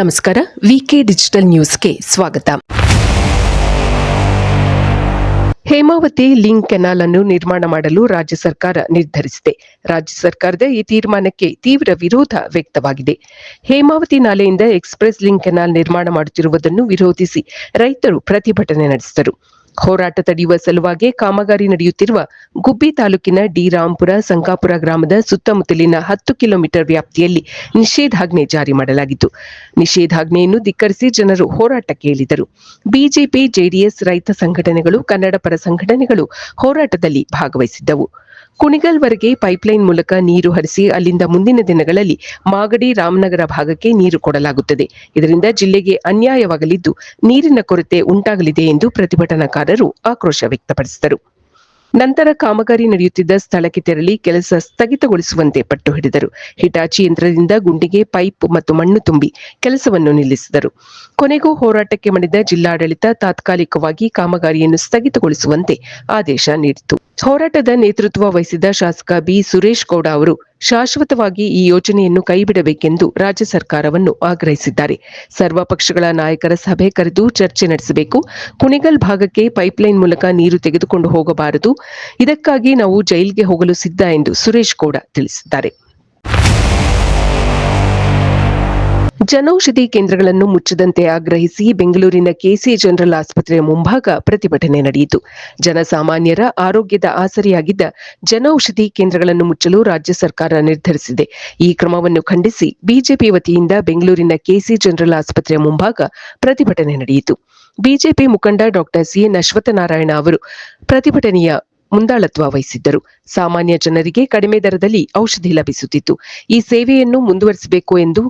ನಮಸ್ಕಾರ ವಿಕೆ ಡಿಜಿಟಲ್ ನ್ಯೂಸ್ಗೆ ಸ್ವಾಗತ. ಹೇಮಾವತಿ ಲಿಂಕ್ ಕೆನಾಲ್ ಅನ್ನು ನಿರ್ಮಾಣ ಮಾಡಲು ರಾಜ್ಯ ಸರ್ಕಾರ ನಿರ್ಧರಿಸಿದೆ. ರಾಜ್ಯ ಸರ್ಕಾರದ ಈ ತೀರ್ಮಾನಕ್ಕೆ ತೀವ್ರ ವಿರೋಧ ವ್ಯಕ್ತವಾಗಿದೆ. ಹೇಮಾವತಿ ನಾಲೆಯಿಂದ ಎಕ್ಸ್ಪ್ರೆಸ್ ಲಿಂಕ್ ಕೆನಾಲ್ ನಿರ್ಮಾಣ ಮಾಡುತ್ತಿರುವುದನ್ನು ವಿರೋಧಿಸಿ ರೈತರು ಪ್ರತಿಭಟನೆ ನಡೆಸಿದರು. ಹೋರಾಟ ತಡೆಯುವ ಸಲುವಾಗಿ ಕಾಮಗಾರಿ ನಡೆಯುತ್ತಿರುವ ಗುಬ್ಬಿ ತಾಲೂಕಿನ ಡಿ ರಾಂಪುರ ಸಂಕಾಪುರ ಗ್ರಾಮದ ಸುತ್ತಮುತ್ತಲಿನ ಹತ್ತು ಕಿಲೋಮೀಟರ್ ವ್ಯಾಪ್ತಿಯಲ್ಲಿ ನಿಷೇಧಾಜ್ಞೆ ಜಾರಿ ಮಾಡಲಾಗಿತ್ತು. ನಿಷೇಧಾಜ್ಞೆಯನ್ನು ಧಿಕ್ಕರಿಸಿ ಜನರು ಹೋರಾಟಕ್ಕೆ ಇಳಿದರು ಬಿಜೆಪಿ, ಜೆಡಿಎಸ್ ರೈತ ಸಂಘಟನೆಗಳು ಕನ್ನಡ ಪರ ಸಂಘಟನೆಗಳು ಹೋರಾಟದಲ್ಲಿ ಭಾಗವಹಿಸಿದ್ದವು. ಕುಣಿಗಲ್ವರೆಗೆ ಪೈಪ್ಲೈನ್ ಮೂಲಕ ನೀರು ಹರಿಸಿ ಅಲ್ಲಿಂದ ಮುಂದಿನ ದಿನಗಳಲ್ಲಿ ಮಾಗಡಿ ರಾಮನಗರ ಭಾಗಕ್ಕೆ ನೀರು ಕೊಡಲಾಗುತ್ತದೆ. ಇದರಿಂದ ಜಿಲ್ಲೆಗೆ ಅನ್ಯಾಯವಾಗಲಿದ್ದು ನೀರಿನ ಕೊರತೆ ಉಂಟಾಗಲಿದೆ ಎಂದು ಪ್ರತಿಭಟನಾಕಾರರು ಆಕ್ರೋಶ ವ್ಯಕ್ತಪಡಿಸಿದರು. ನಂತರ ಕಾಮಗಾರಿ ನಡೆಯುತ್ತಿದ್ದ ಸ್ಥಳಕ್ಕೆ ತೆರಳಿ ಕೆಲಸ ಸ್ಥಗಿತಗೊಳಿಸುವಂತೆ ಪಟ್ಟು ಹಿಡಿದರು. ಹಿಟಾಚಿ ಯಂತ್ರದಿಂದ ಗುಂಡಿಗೆ, ಪೈಪ್ ಮತ್ತು ಮಣ್ಣು ತುಂಬಿ ಕೆಲಸವನ್ನು ನಿಲ್ಲಿಸಿದರು. ಕೊನೆಗೂ ಹೋರಾಟಕ್ಕೆ ಮಣಿದ ಜಿಲ್ಲಾಡಳಿತ ತಾತ್ಕಾಲಿಕವಾಗಿ ಕಾಮಗಾರಿಯನ್ನು ಸ್ಥಗಿತಗೊಳಿಸುವಂತೆ ಆದೇಶ ನೀಡಿತು. ಹೋರಾಟದ ನೇತೃತ್ವ ವಹಿಸಿದ ಶಾಸಕ ಬಿ. ಸುರೇಶ್ ಗೌಡ ಅವರು ಶಾಶ್ವತವಾಗಿ ಈ ಯೋಜನೆಯನ್ನು ಕೈಬಿಡಬೇಕೆಂದು ರಾಜ್ಯ ಸರ್ಕಾರವನ್ನು ಆಗ್ರಹಿಸಿದ್ದಾರೆ. ಸರ್ವ ಪಕ್ಷಗಳ ನಾಯಕರ ಸಭೆ ಕರೆದು ಚರ್ಚೆ ನಡೆಸಬೇಕು. ಕುಣಿಗಲ್ ಭಾಗಕ್ಕೆ ಪೈಪ್ಲೈನ್ ಮೂಲಕ ನೀರು ತೆಗೆದುಕೊಂಡು ಹೋಗಬಾರದು. ಇದಕ್ಕಾಗಿ ನಾವು ಜೈಲಿಗೆ ಹೋಗಲು ಸಿದ್ಧ ಎಂದು ಸುರೇಶ್ ಗೌಡ ತಿಳಿಸಿದ್ದಾರೆ. ಜನೌಷಧಿ ಕೇಂದ್ರಗಳನ್ನು ಮುಚ್ಚದಂತೆ ಆಗ್ರಹಿಸಿ ಬೆಂಗಳೂರಿನ ಕೆಸಿ ಜನರಲ್ ಆಸ್ಪತ್ರೆಯ ಮುಂಭಾಗ ಪ್ರತಿಭಟನೆ ನಡೆಯಿತು. ಜನಸಾಮಾನ್ಯರ ಆರೋಗ್ಯದ ಆಸರೆಯಾಗಿದ್ದ ಜನೌಷಧಿ ಕೇಂದ್ರಗಳನ್ನು ಮುಚ್ಚಲು ರಾಜ್ಯ ಸರ್ಕಾರ ನಿರ್ಧರಿಸಿದೆ. ಈ ಕ್ರಮವನ್ನು ಖಂಡಿಸಿ ಬಿಜೆಪಿ ವತಿಯಿಂದ ಬೆಂಗಳೂರಿನ ಕೆಸಿ ಜನರಲ್ ಆಸ್ಪತ್ರೆಯ ಮುಂಭಾಗ ಪ್ರತಿಭಟನೆ ನಡೆಯಿತು. ಬಿಜೆಪಿ ಮುಖಂಡ ಡಾಕ್ಟರ್ ಸಿಎನ್ ಅಶ್ವತ್ಥನಾರಾಯಣ ಅವರು ಪ್ರತಿಭಟನೆಯ ಮುಂದಾಳತ್ವ ವಹಿಸಿದ್ದರು. ಸಾಮಾನ್ಯ ಜನರಿಗೆ ಕಡಿಮೆ ದರದಲ್ಲಿ ಔಷಧಿ ಲಭಿಸುತ್ತಿತ್ತು. ಈ ಸೇವೆಯನ್ನು ಮುಂದುವರಿಸಬೇಕು ಎಂದು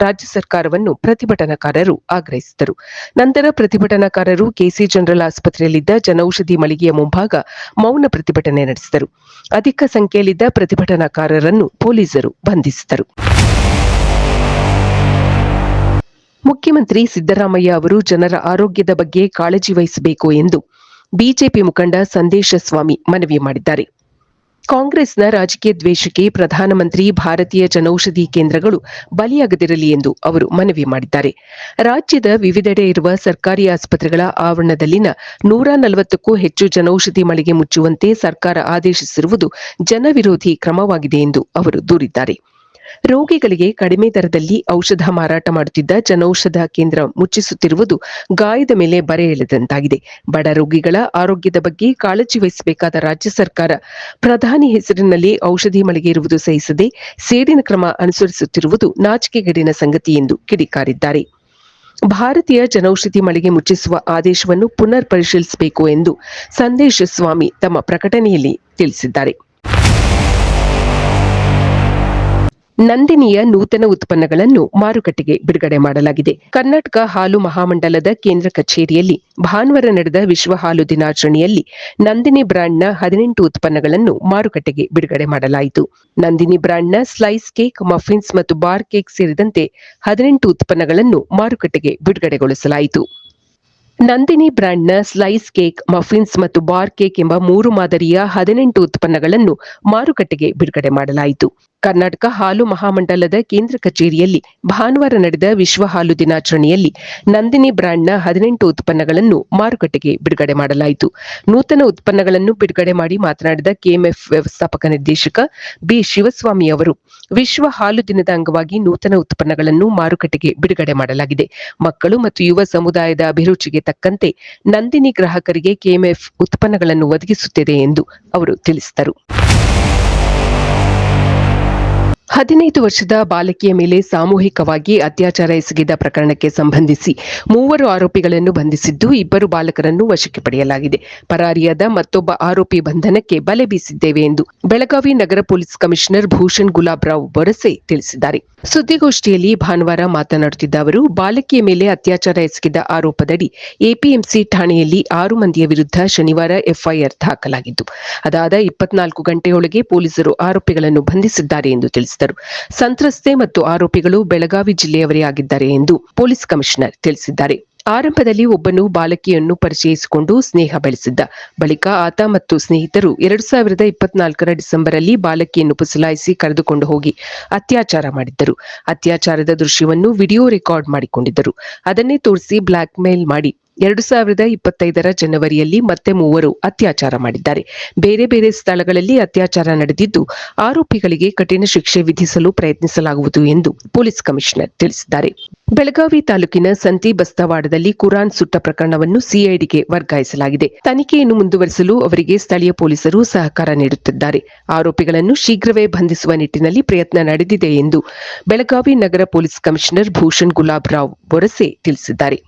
ರಾಜ್ಯ ಸರ್ಕಾರವನ್ನು ಪ್ರತಿಭಟನಾಕಾರರು ಆಗ್ರಹಿಸಿದರು. ನಂತರ ಪ್ರತಿಭಟನಾಕಾರರು ಕೆಸಿ ಜನರಲ್ ಆಸ್ಪತ್ರೆಯಲ್ಲಿದ್ದ ಜನೌಷಧಿ ಮಳಿಗೆಯ ಮುಂಭಾಗ ಮೌನ ಪ್ರತಿಭಟನೆ ನಡೆಸಿದರು. ಅಧಿಕ ಸಂಖ್ಯೆಯಲ್ಲಿದ್ದ ಪ್ರತಿಭಟನಾಕಾರರನ್ನು ಪೊಲೀಸರು ಬಂಧಿಸಿದರು. ಮುಖ್ಯಮಂತ್ರಿ ಸಿದ್ದರಾಮಯ್ಯ ಅವರು ಜನರ ಆರೋಗ್ಯದ ಬಗ್ಗೆ ಕಾಳಜಿ ವಹಿಸಬೇಕು ಎಂದು ಬಿಜೆಪಿ ಮುಖಂಡ ಸಂದೇಶ ಸ್ವಾಮಿ ಮನವಿ ಮಾಡಿದ್ದಾರೆ. ಕಾಂಗ್ರೆಸ್ನ ರಾಜಕೀಯ ದ್ವೇಷಕ್ಕೆ ಪ್ರಧಾನಮಂತ್ರಿ ಭಾರತೀಯ ಜನೌಷಧಿ ಕೇಂದ್ರಗಳು ಬಲಿಯಾಗದಿರಲಿ ಎಂದು ಅವರು ಮನವಿ ಮಾಡಿದ್ದಾರೆ. ರಾಜ್ಯದ ವಿವಿಧೆಡೆ ಇರುವ ಸರ್ಕಾರಿ ಆಸ್ಪತ್ರೆಗಳ ಆವರಣದಲ್ಲಿನ ನೂರ ನಲವತ್ತಕ್ಕೂ ಹೆಚ್ಚು ಜನೌಷಧಿ ಮಳಿಗೆ ಮುಚ್ಚುವಂತೆ ಸರ್ಕಾರ ಆದೇಶಿಸಿರುವುದು ಜನವಿರೋಧಿ ಕ್ರಮವಾಗಿದೆ ಎಂದು ಅವರು ದೂರಿದ್ದಾರೆ. ರೋಗಿಗಳಿಗೆ ಕಡಿಮೆ ದರದಲ್ಲಿ ಔಷಧ ಮಾರಾಟ ಮಾಡುತ್ತಿದ್ದ ಜನೌಷಧ ಕೇಂದ್ರ ಮುಚ್ಚಿಸುತ್ತಿರುವುದು ಗಾಯದ ಮೇಲೆ ಬರೆ ಎಳೆದಂತಾಗಿದೆ ಬಡ ರೋಗಿಗಳ ಆರೋಗ್ಯದ ಬಗ್ಗೆ ಕಾಳಜಿ ವಹಿಸಬೇಕಾದ ರಾಜ್ಯ ಸರ್ಕಾರ ಪ್ರಧಾನಿ ಹೆಸರಿನಲ್ಲಿ ಔಷಧಿ ಮಳಿಗೆ ಇರುವುದು ಸಹಿಸದೆ ಸೇಡಿನ ಕ್ರಮ ಅನುಸರಿಸುತ್ತಿರುವುದು ನಾಚಿಕೆಗೇಡಿನ ಸಂಗತಿ ಎಂದು ಕಿಡಿಕಾರಿದ್ದಾರೆ. ಭಾರತೀಯ ಜನೌಷಧಿ ಮಳಿಗೆ ಮುಚ್ಚಿಸುವ ಆದೇಶವನ್ನು ಪುನರ್ ಪರಿಶೀಲಿಸಬೇಕು ಎಂದು ಸಂದೇಶ ಸ್ವಾಮಿ ತಮ್ಮ ಪ್ರಕಟಣೆಯಲ್ಲಿ ತಿಳಿಸಿದ್ದಾರೆ. ನಂದಿನಿಯ ನೂತನ ಉತ್ಪನ್ನಗಳನ್ನು ಮಾರುಕಟ್ಟೆಗೆ ಬಿಡುಗಡೆ ಮಾಡಲಾಗಿದೆ. ಕರ್ನಾಟಕ ಹಾಲು ಮಹಾಮಂಡಲದ ಕೇಂದ್ರ ಕಚೇರಿಯಲ್ಲಿ ಭಾನುವಾರ ನಡೆದ ವಿಶ್ವ ಹಾಲು ದಿನಾಚರಣೆಯಲ್ಲಿ ನಂದಿನಿ ಬ್ರ್ಯಾಂಡ್ನ ಹದಿನೆಂಟು ಉತ್ಪನ್ನಗಳನ್ನು ಮಾರುಕಟ್ಟೆಗೆ ಬಿಡುಗಡೆ ಮಾಡಲಾಯಿತು. ನಂದಿನಿ ಬ್ರ್ಯಾಂಡ್ನ ಸ್ಲೈಸ್ ಕೇಕ್, ಮಫಿನ್ಸ್ ಮತ್ತು ಬಾರ್ ಕೇಕ್ ಸೇರಿದಂತೆ ಹದಿನೆಂಟು ಉತ್ಪನ್ನಗಳನ್ನು ಮಾರುಕಟ್ಟೆಗೆ ಬಿಡುಗಡೆಗೊಳಿಸಲಾಯಿತು. ನಂದಿನಿ ಬ್ರ್ಯಾಂಡ್ನ ಸ್ಲೈಸ್ ಕೇಕ್, ಮಫಿನ್ಸ್ ಮತ್ತು ಬಾರ್ ಕೇಕ್ ಎಂಬ ಮೂರು ಮಾದರಿಯ ಹದಿನೆಂಟು ಉತ್ಪನ್ನಗಳನ್ನು ಮಾರುಕಟ್ಟೆಗೆ ಬಿಡುಗಡೆ ಮಾಡಲಾಯಿತು. ಕರ್ನಾಟಕ ಹಾಲು ಮಹಾಮಂಡಲದ ಕೇಂದ್ರ ಕಚೇರಿಯಲ್ಲಿ ಭಾನುವಾರ ನಡೆದ ವಿಶ್ವ ಹಾಲು ದಿನಾಚರಣೆಯಲ್ಲಿ ನಂದಿನಿ ಬ್ರ್ಯಾಂಡ್ನ ಹದಿನೆಂಟು ಉತ್ಪನ್ನಗಳನ್ನು ಮಾರುಕಟ್ಟೆಗೆ ಬಿಡುಗಡೆ ಮಾಡಲಾಯಿತು. ನೂತನ ಉತ್ಪನ್ನಗಳನ್ನು ಬಿಡುಗಡೆ ಮಾಡಿ ಮಾತನಾಡಿದ ಕೆಎಂಎಫ್ ವ್ಯವಸ್ಥಾಪಕ ನಿರ್ದೇಶಕ ಬಿ ಶಿವಸ್ವಾಮಿ ಅವರು, ವಿಶ್ವ ಹಾಲು ದಿನದ ಅಂಗವಾಗಿ ನೂತನ ಉತ್ಪನ್ನಗಳನ್ನು ಮಾರುಕಟ್ಟೆಗೆ ಬಿಡುಗಡೆ ಮಾಡಲಾಗಿದೆ. ಮಕ್ಕಳು ಮತ್ತು ಯುವ ಸಮುದಾಯದ ಅಭಿರುಚಿಗೆ ತಕ್ಕಂತೆ ನಂದಿನಿ ಗ್ರಾಹಕರಿಗೆ ಕೆಎಂಎಫ್ ಉತ್ಪನ್ನಗಳನ್ನು ಒದಗಿಸುತ್ತಿದೆ ಎಂದು ಅವರು ತಿಳಿಸಿದರು. ಹದಿನೈದು ವರ್ಷದ ಬಾಲಕಿಯ ಮೇಲೆ ಸಾಮೂಹಿಕವಾಗಿ ಅತ್ಯಾಚಾರ ಎಸಗಿದ ಪ್ರಕರಣಕ್ಕೆ ಸಂಬಂಧಿಸಿ ಮೂವರು ಆರೋಪಿಗಳನ್ನು ಬಂಧಿಸಿದ್ದು ಇಬ್ಬರು ಬಾಲಕರನ್ನು ವಶಕ್ಕೆ ಪಡೆಯಲಾಗಿದೆ. ಪರಾರಿಯಾದ ಮತ್ತೊಬ್ಬ ಆರೋಪಿ ಬಂಧನಕ್ಕೆ ಬಲೆ ಬೀಸಿದ್ದೇವೆ ಎಂದು ಬೆಳಗಾವಿ ನಗರ ಪೊಲೀಸ್ ಕಮಿಷನರ್ ಭೂಷಣ್ ಗುಲಾಬ್ರಾವ್ ಬೊರಸೆ ತಿಳಿಸಿದ್ದಾರೆ. ಸುದ್ದಿಗೋಷ್ಠಿಯಲ್ಲಿ ಭಾನುವಾರ ಮಾತನಾಡುತ್ತಿದ್ದ ಅವರು, ಬಾಲಕಿಯ ಮೇಲೆ ಅತ್ಯಾಚಾರ ಎಸಗಿದ ಆರೋಪದಡಿ ಎಪಿಎಂಸಿ ಠಾಣೆಯಲ್ಲಿ ಆರು ಮಂದಿಯ ವಿರುದ್ಧ ಶನಿವಾರ ಎಫ್ಐಆರ್ ದಾಖಲಾಗಿದ್ದು, ಅದಾದ ಇಪ್ಪತ್ನಾಲ್ಕು ಗಂಟೆಯೊಳಗೆ ಪೊಲೀಸರು ಆರೋಪಿಗಳನ್ನು ಬಂಧಿಸಿದ್ದಾರೆ ಎಂದು ತಿಳಿಸಿದರು. ಸಂತ್ರಸ್ತೆ ಮತ್ತು ಆರೋಪಿಗಳು ಬೆಳಗಾವಿ ಜಿಲ್ಲೆಯವರೇ ಆಗಿದ್ದಾರೆ ಎಂದು ಪೊಲೀಸ್ ಕಮಿಷನರ್ ತಿಳಿಸಿದ್ದಾರೆ. ಆರಂಭದಲ್ಲಿ ಒಬ್ಬನು ಬಾಲಕಿಯನ್ನು ಪರಿಚಯಿಸಿಕೊಂಡು ಸ್ನೇಹ ಬೆಳೆಸಿದ್ದ. ಬಳಿಕ ಆತ ಮತ್ತು ಸ್ನೇಹಿತರು ಎರಡು ಸಾವಿರದ ಇಪ್ಪತ್ನಾಲ್ಕರ ಡಿಸೆಂಬರ್ ಅಲ್ಲಿ ಬಾಲಕಿಯನ್ನು ಪುಸಲಾಯಿಸಿ ಕರೆದುಕೊಂಡು ಹೋಗಿ ಅತ್ಯಾಚಾರ ಮಾಡಿದ್ದರು. ಅತ್ಯಾಚಾರದ ದೃಶ್ಯವನ್ನು ವಿಡಿಯೋ ರೆಕಾರ್ಡ್ ಮಾಡಿಕೊಂಡಿದ್ದರು. ಅದನ್ನೇ ತೋರಿಸಿ ಬ್ಲಾಕ್ ಮೇಲ್ ಮಾಡಿ ಎರಡು ಸಾವಿರದ ಇಪ್ಪತ್ತೈದರ ಜನವರಿಯಲ್ಲಿ ಮತ್ತೆ ಮೂವರು ಅತ್ಯಾಚಾರ ಮಾಡಿದ್ದಾರೆ. ಬೇರೆ ಬೇರೆ ಸ್ಥಳಗಳಲ್ಲಿ ಅತ್ಯಾಚಾರ ನಡೆದಿದ್ದು ಆರೋಪಿಗಳಿಗೆ ಕಠಿಣ ಶಿಕ್ಷೆ ವಿಧಿಸಲು ಪ್ರಯತ್ನಿಸಲಾಗುವುದು ಎಂದು ಪೊಲೀಸ್ ಕಮಿಷನರ್ ತಿಳಿಸಿದ್ದಾರೆ. ಬೆಳಗಾವಿ ತಾಲೂಕಿನ ಸಂತಿ ಬಸ್ತವಾಡದಲ್ಲಿ ಕುರಾನ್ ಸುಟ್ಟ ಪ್ರಕರಣವನ್ನು ಸಿಐಡಿಗೆ ವರ್ಗಾಯಿಸಲಾಗಿದೆ. ತನಿಖೆಯನ್ನು ಮುಂದುವರಿಸಲು ಅವರಿಗೆ ಸ್ಥಳೀಯ ಪೊಲೀಸರು ಸಹಕಾರ ನೀಡುತ್ತಿದ್ದಾರೆ. ಆರೋಪಿಗಳನ್ನು ಶೀಘ್ರವೇ ಬಂಧಿಸುವ ನಿಟ್ಟಿನಲ್ಲಿ ಪ್ರಯತ್ನ ನಡೆದಿದೆ ಎಂದು ಬೆಳಗಾವಿ ನಗರ ಪೊಲೀಸ್ ಕಮಿಷನರ್ ಭೂಷಣ್ ಗುಲಾಬ್ ರಾವ್ ಬೊರಸೆ ತಿಳಿಸಿದ್ದಾರೆ.